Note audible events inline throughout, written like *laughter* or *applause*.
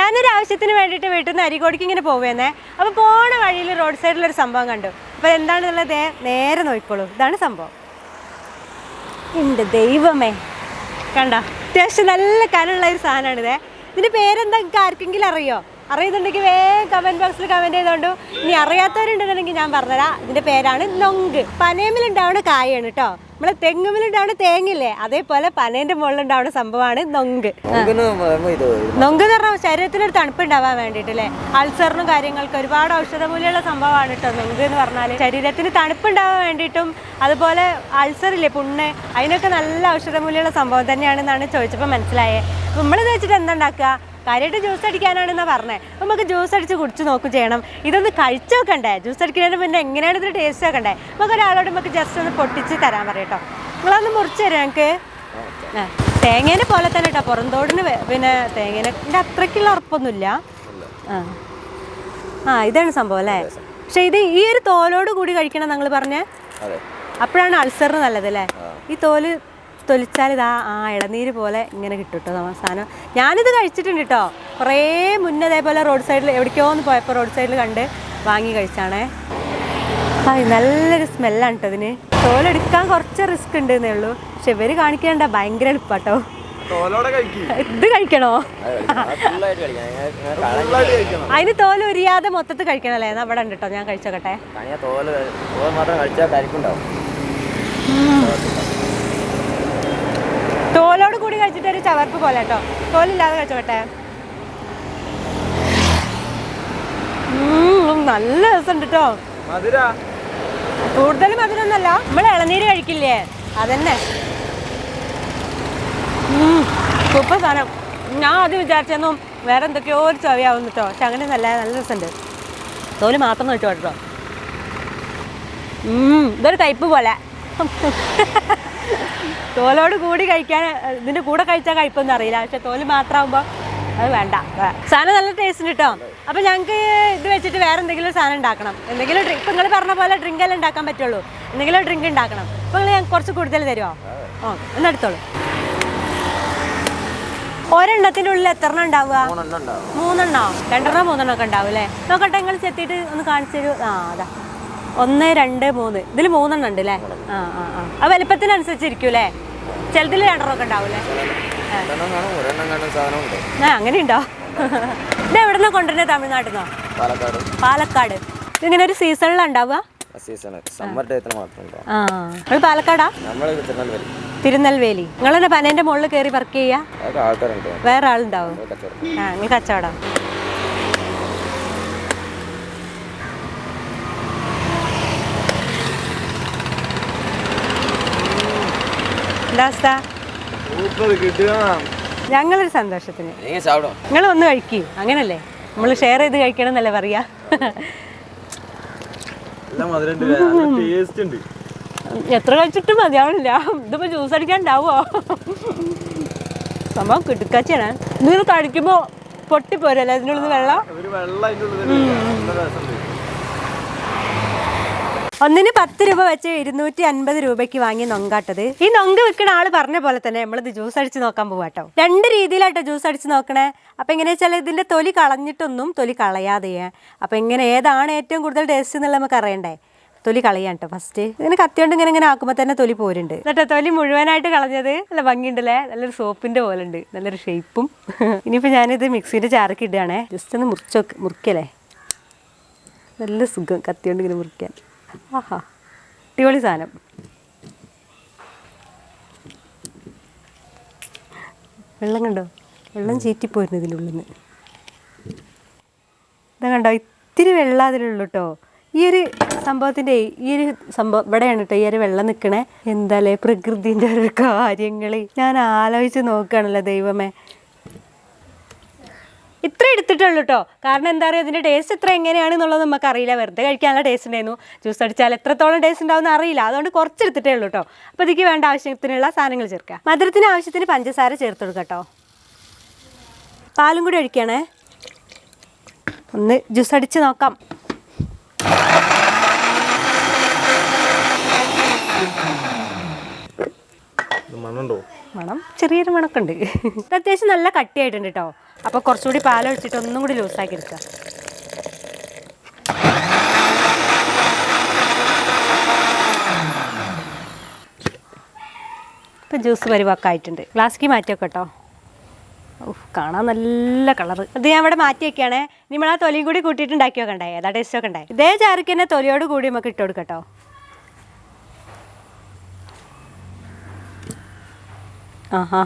ഞാനൊരു ആവശ്യത്തിന് വേണ്ടിയിട്ട് വീട്ടിൽ നിന്ന് അരികോടിക്ക് ഇങ്ങനെ പോവേന്നേ. അപ്പോൾ പോണ വഴിയിൽ റോഡ് സൈഡിലൊരു സംഭവം കണ്ടു. അപ്പോൾ എന്താണെന്നുള്ളത് നേരെ നോക്കിക്കോളൂ. ഇതാണ് സംഭവം. എന്റെ ദൈവമേ. കണ്ട? അത്യാവശ്യം നല്ല കനുള്ള ഒരു സാധനമാണിത്. ഇതിന്റെ പേരെന്താ? നിങ്ങൾക്ക് ആർക്കെങ്കിലും അറിയോ? അറിയുന്നുണ്ടെങ്കിൽ വേഗം കമന്റ് ബോക്സിൽ കമന്റ് ചെയ്തോണ്ടു ഇനി അറിയാത്തവരുണ്ടെന്നുണ്ടെങ്കിൽ ഞാൻ പറഞ്ഞുതരാം. ഇതിന്റെ പേരാണ് നൊങ്ക്. പനേമിലുണ്ടാവുന്ന കായാണ് കേട്ടോ നമ്മളെ തെങ്ങുമിലുണ്ടാവുന്ന തേങ്ങില്ലേ അതേപോലെ പനേന്റെ മുകളിലുണ്ടാവുന്ന സംഭവമാണ് നൊങ്ക്. നൊങ്ക് എന്ന് പറഞ്ഞാൽ ശരീരത്തിനൊരു തണുപ്പ് ഉണ്ടാവാൻ വേണ്ടിയിട്ട് അല്ലേ അൾസറിനും കാര്യങ്ങൾക്ക് ഒരുപാട് ഔഷധ മൂല്യമുള്ള സംഭവമാണ് കേട്ടോ നൊങ്ക് എന്ന് പറഞ്ഞാൽ ശരീരത്തിന് തണുപ്പ് ഉണ്ടാവാൻ വേണ്ടിയിട്ടും അതുപോലെ അൾസറില്ലേ പുണ്ണ് അതിനൊക്കെ നല്ല ഔഷധ മൂല്യമുള്ള സംഭവം തന്നെയാണെന്നാണ് ചോദിച്ചപ്പോൾ മനസ്സിലായത് അപ്പോൾ നമ്മളിത് വെച്ചിട്ട് എന്താ ഉണ്ടാക്കുക? കാര്യമായിട്ട് ജ്യൂസ് അടിക്കാനാണെന്നാ പറഞ്ഞത് അപ്പം നമുക്ക് ജ്യൂസ് അടിച്ച് കുടിച്ച് നോക്കും ചെയ്യണം. ഇതൊന്ന് കഴിച്ചു നോക്കണ്ടേ? ജ്യൂസ് അടിക്കുന്നതിന് പിന്നെ എങ്ങനെയാണ് ഇതിന് ടേസ്റ്റ് നോക്കണ്ടേ? നമുക്ക് ഒരാളോട് നമുക്ക് ജസ്റ്റ് ഒന്ന് പൊട്ടിച്ച് തരാൻ പറയട്ടോ നിങ്ങളൊന്ന് മുറിച്ച് തരാം ഞങ്ങൾക്ക് ആ, തേങ്ങേനെ പോലെ തന്നെ കേട്ടോ പുറന്തോടിന് പിന്നെ തേങ്ങേനെ അത്രയ്ക്കുള്ള ഉറപ്പൊന്നുമില്ല. ആ. ആ ഇതാണ് സംഭവം അല്ലേ? പക്ഷെ ഇത് ഈ ഒരു തോലോട് കൂടി കഴിക്കണം നിങ്ങൾ പറഞ്ഞേ? അപ്പോഴാണ് അൾസറിന് നല്ലത് അല്ലേ? ഈ തോൽ തൊലിച്ചാൽ ഇതാ ആ ഇളനീര് പോലെ ഇങ്ങനെ കിട്ടും കേട്ടോ സാധനം ഞാനിത് കഴിച്ചിട്ടുണ്ട് കേട്ടോ കുറേ മുന്നേ അതേപോലെ റോഡ് സൈഡിൽ എവിടേക്കോ ഒന്ന് പോയപ്പോൾ റോഡ് സൈഡിൽ കണ്ട് വാങ്ങി കഴിച്ചാണേ. ആ നല്ലൊരു സ്മെല്ലാണ് കേട്ടോ ഇതിന്. തോലെടുക്കാൻ കുറച്ച് റിസ്ക് ഉണ്ട് എന്നേ ഉള്ളൂ. പക്ഷെ ഇവർ കാണിക്കണ്ട ഭയങ്കര എളുപ്പാട്ടോ. ഇത് കഴിക്കണോ? കഴിക്കണം. അതിന് തോൽ ഉരിയാതെ മൊത്തത്തിൽ കഴിക്കണല്ലേ? എന്നാ അവിടെ ഉണ്ട് കേട്ടോ ഞാൻ കഴിച്ചോക്കട്ടെ. തോൽ മാത്രം കഴിച്ചാൽ കരിക്കുണ്ടാവും. തോലോട് കൂടി കഴിച്ചിട്ട് ഒരു ചവർപ്പ് പോലെ കേട്ടോ. തോലില്ലാതെ കഴിച്ചോട്ടെ. നല്ല രസമുണ്ട് കേട്ടോ. മധുര. കൂടുതൽ മധുരമൊന്നല്ല നമ്മൾ ഇളനീര് കഴിക്കില്ലേ? അതന്നെ. ഉം, സൂപ്പർ സാധനം. ഞാൻ അത് വിചാരിച്ചെന്നും വേറെ എന്തൊക്കെയോ ഒരു ചവയാവും കേട്ടോ. പക്ഷെ അങ്ങനെ നല്ല നല്ല രസമുണ്ട്. തോൽ മാത്രം കഴിച്ചോട്ടോ ഉം, ഇതൊരു കയ്പ് പോലെ. തോലോട് കൂടി കഴിക്കാൻ ഇതിന്റെ കൂടെ കഴിച്ചാൽ കഴിപ്പൊന്നും അറിയില്ല. പക്ഷെ തോൽ മാത്രമാകുമ്പോൾ അത് വേണ്ട. സാധനം നല്ല ടേസ്റ്റ് ഉണ്ട് കേട്ടോ അപ്പം ഞങ്ങൾക്ക് ഇത് വെച്ചിട്ട് വേറെ എന്തെങ്കിലും സാധനം ഉണ്ടാക്കണം. എന്തെങ്കിലും ഡ്രിങ്ക് ഇപ്പം നിങ്ങൾ പറഞ്ഞ പോലെ ഡ്രിങ്ക് എല്ലാം ഉണ്ടാക്കാൻ പറ്റുള്ളൂ. എന്തെങ്കിലും ഡ്രിങ്ക് ഉണ്ടാക്കണം. അപ്പം നിങ്ങൾ ഞങ്ങൾക്ക് കുറച്ച് കൂടുതൽ തരുമോ ഓ എന്നെടുത്തോളൂ ഒരെണ്ണത്തിന്റെ ഉള്ളിൽ എത്ര എണ്ണം ഉണ്ടാവുക? മൂന്നെണ്ണം ഉണ്ടാവും. മൂന്നെണ്ണോ? രണ്ടെണ്ണോ മൂന്നെണ്ണോ ഒക്കെ ഉണ്ടാവും അല്ലേ? നോക്കട്ടെ നിങ്ങൾ ചെത്തിയിട്ട് ഒന്ന് കാണിച്ചു തരൂ. ആ അതാ. ഒന്ന് രണ്ട് മൂന്ന്. ഇതിൽ മൂന്നെണ്ണം ഉണ്ട് അല്ലേ ആ ആ ആ. ആ വലിപ്പത്തിനനുസരിച്ചിരിക്കും അല്ലേ ചിലതിൽ രണ്ടെണ്ണം ഉണ്ടാവൂലേ ആ അങ്ങനെ ഉണ്ടോ. ഇത് എവിടെ നിന്നാ കൊണ്ടുവരുന്നത് തമിഴ്നാട്ടിൽ നിന്നോ പാലക്കാട്. പാലക്കാട്. ഇതിങ്ങനെ ഒരു സീസണിലാണ് ഉണ്ടാവുക? സീസൺ സമ്മർ ടൈത്തിൽ മാത്രം ഉണ്ടാവും. ആ നിങ്ങൾ പാലക്കാടാ? നമ്മൾ തിരുനെൽവേലി. തിരുനെൽവേലി. നിങ്ങൾ തന്നെ പനേന്റെ മുകളിൽ കയറി വർക്ക് ചെയ്യാ ആൾക്കാരുണ്ട്. വേറെ ആളുണ്ടാവും. ആ നിങ്ങൾ കച്ചവടം. എന്താ അവസ്ഥ? ഞങ്ങളൊരു സന്തോഷത്തിന്. നിങ്ങൾ നിങ്ങൾ ഒന്ന് കഴിക്കൂ. അങ്ങനല്ലേ? നമ്മൾ ഷെയർ ചെയ്ത് കഴിക്കണം എന്നല്ലേ പറയാ എത്ര കഴിച്ചിട്ടും മതിയാവണില്ല ഇതിപ്പോ ജ്യൂസ് അടിക്കാണ്ടാവോ? സംഭവം കിടുക്കാച്ചാണ് ഇത് കഴിക്കുമ്പോ പൊട്ടിപ്പോരല്ലേ? അതിനുള്ളിൽ വെള്ളം ഒരു വെള്ളം അതിന്റെ ഉള്ളിൽ തന്നെ ഇല്ല. നല്ല രസമുണ്ട് ഒന്നിന് പത്ത് രൂപ വെച്ച് ഇരുന്നൂറ്റി അൻപത് രൂപയ്ക്ക് വാങ്ങി നൊങ്കാട്ടത്. ഈ നൊങ്ക് വിൽക്കുന്ന ആൾ പറഞ്ഞ പോലെ തന്നെ നമ്മളിത് ജ്യൂസ് അടിച്ച് നോക്കാൻ പോവാട്ടോ രണ്ട് രീതിയിലാട്ടോ ജ്യൂസ് അടിച്ച് നോക്കണേ. അപ്പൊ എങ്ങനെയാ വെച്ചാൽ ഇതിന്റെ തൊലി കളഞ്ഞിട്ടൊന്നും തൊലി കളയാതെ അപ്പൊ എങ്ങനെ ഏതാണ് ഏറ്റവും കൂടുതൽ ടേസ്റ്റ് എന്നുള്ളത് നമുക്ക് അറിയണ്ടേ. തൊലി കളയാൻ കേട്ടോ ഫസ്റ്റ്. ഇങ്ങനെ കത്തിയോണ്ട് ഇങ്ങനെ ഇങ്ങനെ ആക്കുമ്പോൾ തന്നെ തൊലി പോരുണ്ട്. എന്നിട്ട് തൊലി മുഴുവനായിട്ട് കളഞ്ഞത് നല്ല ഭംഗിയുണ്ടല്ലേ? നല്ലൊരു സോപ്പിന്റെ പോലെ ഉണ്ട്. നല്ലൊരു ഷേപ്പും. ഇനിയിപ്പോൾ ഞാനിത് മിക്സിയുടെ ചാറക്ക് ഇടുകയാണേ. ജസ്റ്റ് ഒന്ന് മുറിച്ചോ മുറിക്കല്ലേ? നല്ല സുഖം കത്തിയോണ്ട് ഇങ്ങനെ മുറിക്കാൻ. ആഹാ. അടിപൊളി സാധനം. വെള്ളം കണ്ടോ? വെള്ളം ചീറ്റിപ്പോയിരുന്നു ഇതിനുള്ളിൽ നിന്ന് ഇതാ കണ്ടോ? ഇത്തിരി വെള്ളം അതിലുള്ളൂ കേട്ടോ ഈ ഒരു സംഭവത്തിന്റെ ഈ ഒരു സംഭവം ഇവിടെയാണ് കേട്ടോ ഈ ഒരു വെള്ളം നിൽക്കണേ. എന്താ പ്രകൃതിന്റെ ഒരു കാര്യങ്ങൾ ഞാൻ ആലോചിച്ച് നോക്കുകയാണല്ലോ ദൈവമേ. ഇത്ര എടുത്തിട്ടുള്ളൂ കേട്ടോ കാരണം എന്താ പറയുക ഇതിന്റെ ടേസ്റ്റ് ഇത്ര എങ്ങനെയാണെന്നുള്ളത് നമുക്ക് അറിയില്ല. വെറുതെ കഴിക്കാനുള്ള ടേസ്റ്റ് ഉണ്ടായിരുന്നു. ജ്യൂസ് അടിച്ചാൽ എത്രത്തോളം ടേസ്റ്റ് ഉണ്ടാവുമെന്ന് അറിയില്ല. അതുകൊണ്ട് കുറച്ച് എടുത്തിട്ടേ ഉള്ളൂ കേട്ടോ അപ്പോൾ ഇതിക്ക് വേണ്ട ആവശ്യത്തിനുള്ള സാധനങ്ങൾ ചേർക്കുക. മധുരത്തിന് ആവശ്യത്തിന് പഞ്ചസാര ചേർത്ത് കൊടുക്കുക കേട്ടോ പാലും കൂടി ഒഴിക്കണേ. ഒന്ന് ജ്യൂസ് അടിച്ച് നോക്കാം ഇത് മണ്ണുണ്ടോ മണം ചെറിയൊരു മണമൊക്കെ ഉണ്ട് ഇത് അത്യാവശ്യം നല്ല കട്ടിയായിട്ടുണ്ട് കേട്ടോ അപ്പോൾ കുറച്ചുകൂടി പാലൊഴിച്ചിട്ട് ഒന്നും കൂടി ലൂസാക്കി എടുക്കുക ഇപ്പം ജ്യൂസ് പരിവാക്കായിട്ടുണ്ട്. ഗ്ലാസ്സിക്ക് മാറ്റി വെക്കാം കേട്ടോ കാണാൻ നല്ല കളറ്. ഇത് ഞാൻ ഇവിടെ മാറ്റി വെക്കുകയാണേ. നമ്മൾ ആ തൊലിയും കൂടി കൂട്ടിയിട്ട് ഉണ്ടാക്കി വെക്കണ്ടേ? ഏതാ ടേസ്റ്റ് ഒക്കെ ഉണ്ടായി? ഇതേ ചാറിക്ക് തന്നെ തൊലിയോട് കൂടി നമുക്ക് ഇട്ട് കൊടുക്കട്ടോ. ആഹാ.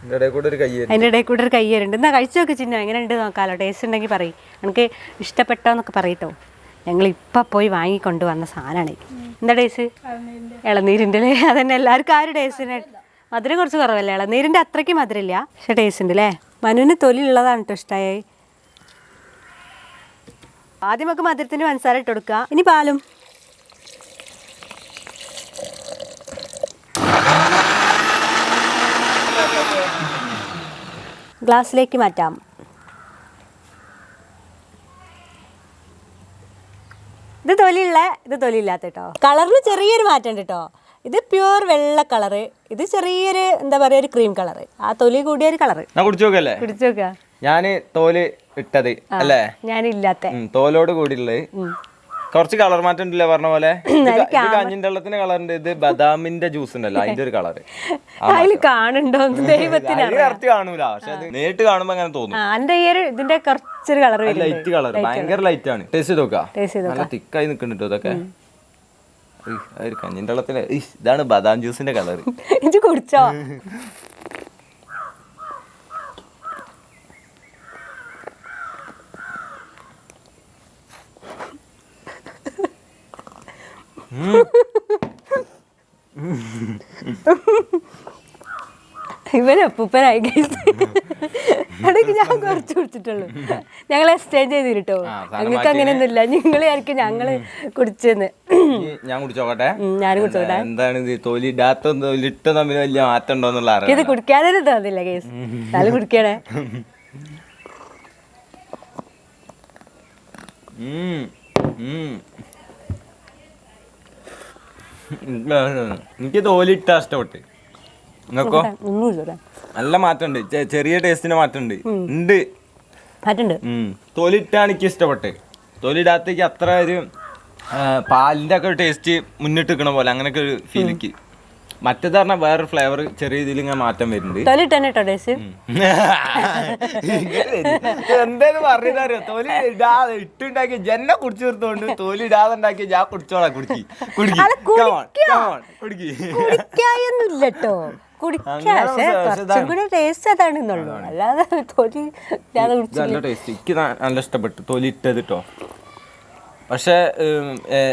അതിന്റെ ഇടയിൽ കൂടെ ഒരു കയ്യരുണ്ട് എന്നാ കഴിച്ചു നോക്ക് ചിന്ന എങ്ങനെ ഉണ്ട് നോക്കാലോ? ടേസ്റ്റ് ഉണ്ടെങ്കിൽ പറയും. എനിക്ക് ഇഷ്ടപ്പെട്ടോന്നൊക്കെ പറയട്ടോ. ഞങ്ങൾ ഇപ്പം പോയി വാങ്ങിക്കൊണ്ട് വന്ന സാധനമാണ് എന്താ ടേസ്റ്റ് ഇളനീരിന്റെ അല്ലേ? അതന്നെ എല്ലാവർക്കും ആ ഒരു ടേസ്റ്റിന് മധുരം കുറച്ച് കുറവല്ലേ? ഇളനീരിന്റെ അത്രയ്ക്ക് മധുരമില്ല. പക്ഷെ ടേസ്റ്റ് ഉണ്ട് അല്ലേ? മനുവിന് തൊലി ഉള്ളതാണ് കേട്ടോ ഇഷ്ടമായി ആദ്യം നമുക്ക് മധുരത്തിന് പഞ്ചസാര ഇട്ട് കൊടുക്കുക. ഇനി പാലും. ഗ്ലാസ്സിലേക്ക് മാറ്റാം. ഇത് തൊലിയുള്ള ഇത് തൊലിയില്ലാത്ത കേട്ടോ കളറിൽ ചെറിയൊരു മാറ്റം ഉണ്ട് കേട്ടോ ഇത് പ്യൂർ വെള്ള കളറ്. ഇത് ചെറിയൊരു എന്താ പറയുക ഒരു ക്രീം കളറ്. ആ തൊലി കൂടിയ ഒരു കളറ്. ഞാൻ കുടിച്ചു നോക്കല്ലേ കുടിച്ചു നോക്കുക ഞാൻ തോൽ ഇട്ടത് അല്ലേ? ഞാനില്ലാത്ത. തോലോട് കൂടിയുള്ളത്. കുറച്ച് കളർ മാറ്റം ഉണ്ടല്ലേ പറഞ്ഞ പോലെ? *clears throat* ഇത് ക- ഇത് കഞ്ഞിന്റെ വെള്ളത്തിന്റെ കളറുണ്ട് ഇത് ബദാമിന്റെ ജ്യൂസ് ഉണ്ടല്ലോ അതിന്റെ ഒരു കളർ അതിൽ കാണുണ്ടോ ദൈവത്തിന് കറക്റ്റ് കാണൂല പക്ഷെ അത് നേരിട്ട് കാണുമ്പോ അങ്ങനെ തോന്നും. ആ എന്റെ ഈ ഒരു ഇതിന്റെ കുറച്ചൊരു കളർ ലൈറ്റ് കളർ ഭയങ്കര ലൈറ്റ് ആണ്. ടേസ്റ്റ് ചെയ്ത് നോക്കാം. നല്ല തിക്കായി നിൽക്കുന്നുണ്ട് ഇതൊക്കെ. കഞ്ഞിന്റെ വെള്ളത്തിന്റെ ഇതാണ് ബദാം ജ്യൂസിന്റെ കളർ *laughs* ഇത് കുടിച്ചോ? *laughs* ഇവൻ അപ്പൂപ്പനായി ഇടയ്ക്ക് ഞാൻ കുറച്ച് കുടിച്ചിട്ടുള്ളൂ ഞങ്ങൾ എക്സ്ചേഞ്ച് ചെയ്തിട്ടോ ഞങ്ങൾക്ക് അങ്ങനെയൊന്നുമില്ല. നിങ്ങൾ ആയിരിക്കും ഞങ്ങൾ കുടിച്ചെന്ന്. ഞാൻ കുടിച്ചോട്ടെ ഞാൻ കുടിച്ചോട്ടെ എന്താണ് ഇത്? തൊലി തൊലിട്ട തമ്മിൽ വലിയ മാറ്റം ഉണ്ടോന്നുള്ള ഇത് കുടിക്കാനൊന്നും തോന്നില്ല കേസ്. നല്ല കുടിക്കണേ. ഉം. ഉം. എനിക്ക് തോലിട്ട ഇഷ്ടപ്പെട്ട്. നിങ്ങൾക്കോ ഇല്ല നല്ല മാറ്റമുണ്ട്. ഉണ്ട് ചെറിയ ടേസ്റ്റിന് മാറ്റമുണ്ട്. ഉണ്ട്. മാറ്റുണ്ട് ഉം. തൊലിട്ടാണ് എനിക്ക് ഇഷ്ടപ്പെട്ട്. തൊലിടാത്തേക്ക് അത്ര ഒരു പാലിന്റെ ഒക്കെ ടേസ്റ്റ് മുന്നിട്ട് നിൽക്കണ പോലെ അങ്ങനെയൊക്കെ ഒരു ഫീലിക്ക് മറ്റേത് പറഞ്ഞാൽ വേറെ ഫ്ലേവർ ചെറിയ രീതിയിൽ ഇങ്ങനെ മാറ്റം വരുന്നുണ്ട്. എന്തായാലും പറഞ്ഞറിയോ തൊലി ഇടാതെ ഇട്ടുണ്ടാക്കി ജന്നെ കുടിച്ചു തീർത്തോണ്ട് തൊലി ഇടാതെ ഉണ്ടാക്കി ഞാൻ കുടിച്ചോളാം കുടിക്കി. കുടിക്കി. നല്ല ടേസ്റ്റ് എനിക്ക് നല്ല ഇഷ്ടപ്പെട്ടു. തൊലി ഇട്ടത് കേട്ടോ പക്ഷെ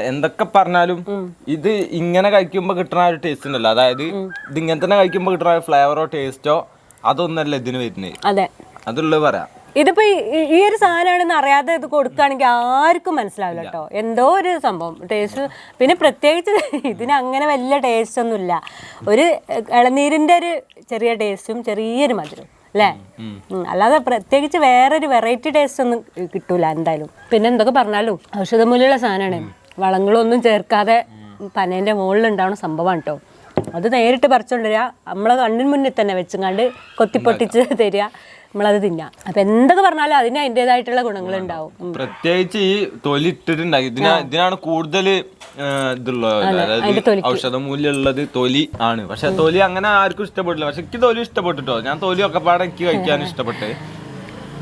എന്തൊക്കെ പറഞ്ഞാലും ഇത് ഇങ്ങനെ കഴിക്കുമ്പോ കിട്ടുന്ന ഒരു ടേസ്റ്റ് ഉണ്ടല്ലോ. അതായത് ഇത് ഇങ്ങനെ തന്നെ കഴിക്കുമ്പോ കിട്ടുന്ന ഫ്ലേവറോ ടേസ്റ്റോ അതൊന്നല്ല ഇതിന് വരുന്നത് അതെ. അതുള്ളത് പറയാം. ഇതിപ്പോ ഈ- ഒരു സാധനമാണെന്ന് അറിയാതെ ഇത് കൊടുക്കുകയാണെങ്കിൽ ആർക്കും മനസ്സിലാവില്ല കേട്ടോ. എന്തോ ഒരു സംഭവം. ടേസ്റ്റ് പിന്നെ പ്രത്യേകിച്ച് ഇതിന് അങ്ങനെ വലിയ ടേസ്റ്റ് ഒന്നുമില്ല. ഒരു ഇളനീരിന്റെ ഒരു ചെറിയ ടേസ്റ്റും ചെറിയൊരു മധുരം അല്ലേ. അല്ലാതെ പ്രത്യേകിച്ച് വേറൊരു വെറൈറ്റി ടേസ്റ്റ് ഒന്നും കിട്ടൂല എന്തായാലും. പിന്നെ എന്തൊക്കെ പറഞ്ഞാലും ഔഷധമൂല്യമുള്ള സാധനമാണ്. വളങ്ങളൊന്നും ചേർക്കാതെ പനേന്റെ മുകളിൽ ഉണ്ടാവുന്ന സംഭവമാണ് കേട്ടോ അത് നേരിട്ട് പറിച്ചുകൊണ്ടുവരിക നമ്മളെ കണ്ണിന് മുന്നിൽ തന്നെ വെച്ചുങ്ങാണ്ട് കൊത്തിപ്പൊട്ടിച്ച് തരിക. നമ്മളത് തിന്നാം. അപ്പൊ എന്തൊക്കെ പറഞ്ഞാലും അതിന് അതിന്റെതായിട്ടുള്ള ഗുണങ്ങൾ ഉണ്ടാവും പ്രത്യേകിച്ച് ഈ തൊലി ഇട്ടിട്ടുണ്ടാക്കി ഇതിനാ ഇതിനാണ് കൂടുതൽ ഇതുള്ളത് ഔഷധ മൂല്യം ഉള്ളത് തൊലി ആണ്. പക്ഷെ തൊലി അങ്ങനെ ആർക്കും ഇഷ്ടപ്പെട്ടില്ല. പക്ഷെ എനിക്ക് തൊലി ഇഷ്ടപ്പെട്ടിട്ടോ. ഞാൻ തൊലി ഒക്കെ പാടെ എനിക്ക് കഴിക്കാൻ *laughs* ഇഷ്ടപ്പെട്ട്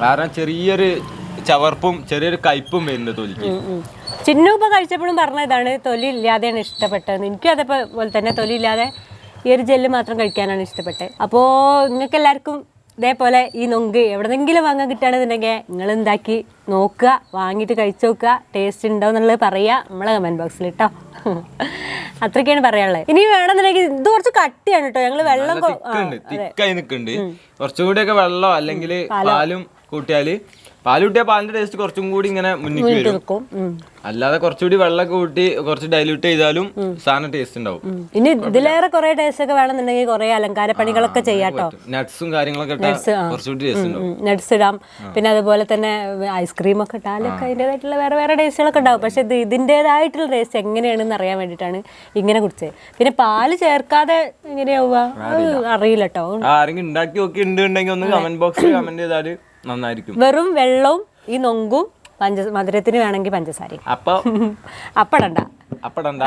കാരണം ചെറിയൊരു ചവർപ്പും ചെറിയൊരു കയ്പും വരുന്നത് തൊലിക്ക്. ചിന്നു ഇപ്പൊ കഴിച്ചപ്പോഴും പറഞ്ഞ ഇതാണ് തൊലി ഇല്ലാതെയാണ് ഇഷ്ടപ്പെട്ടത് എനിക്കും അതേപോലെ തന്നെ തൊലി ഇല്ലാതെ ഈ ഒരു ജെല്ല് മാത്രം കഴിക്കാനാണ് ഇഷ്ടപ്പെട്ടത്. അപ്പോൾ നിങ്ങൾക്ക് എല്ലാവർക്കും ഇതേപോലെ ഈ നൊങ്ക് എവിടെന്നെങ്കിലും വാങ്ങാൻ കിട്ടുകയാണെന്നുണ്ടെങ്കിൽ നിങ്ങൾ എന്താക്കി നോക്കുക വാങ്ങിയിട്ട് കഴിച്ചു നോക്കുക ടേസ്റ്റ് ഉണ്ടോ എന്നുള്ളത് പറയുക നമ്മളെ കമന്റ് ബോക്സിൽ കേട്ടോ *laughs* അത്രയ്ക്കാണ് പറയാനുള്ളത്. ഇനി വേണമെന്നുണ്ടെങ്കിൽ ഇത് കുറച്ച് കട്ടിയാണ് കേട്ടോ ഞങ്ങൾ വെള്ളം തിക്കായി നിക്കുന്നുണ്ട് കുറച്ചുകൂടി ഒക്കെ വെള്ളം അല്ലെങ്കിൽ പാലും കൂട്ടിയാൽ പാൽ കിട്ടിയ പാലിന്റെ ടേസ്റ്റ് കുറച്ചും കൂടി ഇങ്ങനെ മുന്നിക്ക് വരും. ഉം. അല്ലാതെ കുറച്ചുകൂടി വെള്ളമൊക്കെ കൂട്ടി കുറച്ച് ഡൈല്യൂട്ട് ചെയ്താലും സാധനം ടേസ്റ്റ് ഉണ്ടാവും. ഉം. ഇനി ഇതിലേറെ കുറെ ടേസ്റ്റ് ഒക്കെ വേണമെന്നുണ്ടെങ്കിൽ കുറെ അലങ്കാര പണികളൊക്കെ ചെയ്യാട്ടോ നട്ട്സും കാര്യങ്ങളൊക്കെ ഇട്ടാൽ കുറച്ചുകൂടി ടേസ്റ്റ് ഉണ്ടാവും. നട്ട്സ് ഇടാം. പിന്നെ അതുപോലെ തന്നെ ഐസ്ക്രീം ഒക്കെ ഇട്ടാലൊക്കെ അതിന്റെതായിട്ടുള്ള വേറെ വേറെ ടേസ്റ്റുകളൊക്കെ ഉണ്ടാവും. പക്ഷെ ഇത് ഇതിന്റെതായിട്ടുള്ള ടേസ്റ്റ് എങ്ങനെയാണെന്ന് അറിയാൻ വേണ്ടിയിട്ടാണ് ഇങ്ങനെ കുടിച്ചത്. പിന്നെ പാൽ ചേർക്കാതെ എങ്ങനെയാവുക? അറിയില്ല. കേട്ടോ ആരെങ്കിലും ഉണ്ടാക്കി നോക്കി ഉണ്ടെങ്കിൽ ഒന്ന് കമന്റ് ബോക്സിൽ കമന്റ് ചെയ്താൽ നന്നായിരിക്കും. വെറും വെള്ളവും ഈ നൊങ്കും പഞ്ച മധുരത്തിന് വേണമെങ്കിൽ പഞ്ചസാര അപ്പൊ *laughs* അപ്പടണ്ട. അപ്പടണ്ട.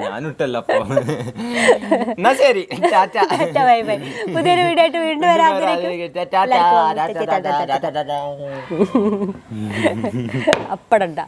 ഞാനിട്ടല്ല അപ്പൊ. എന്നാ ശരി. Bye bye. പുതിയൊരു വീഡിയോ ആയിട്ട് വീണ്ടും ടാറ്റ. *laughs* അപ്പടണ്ട.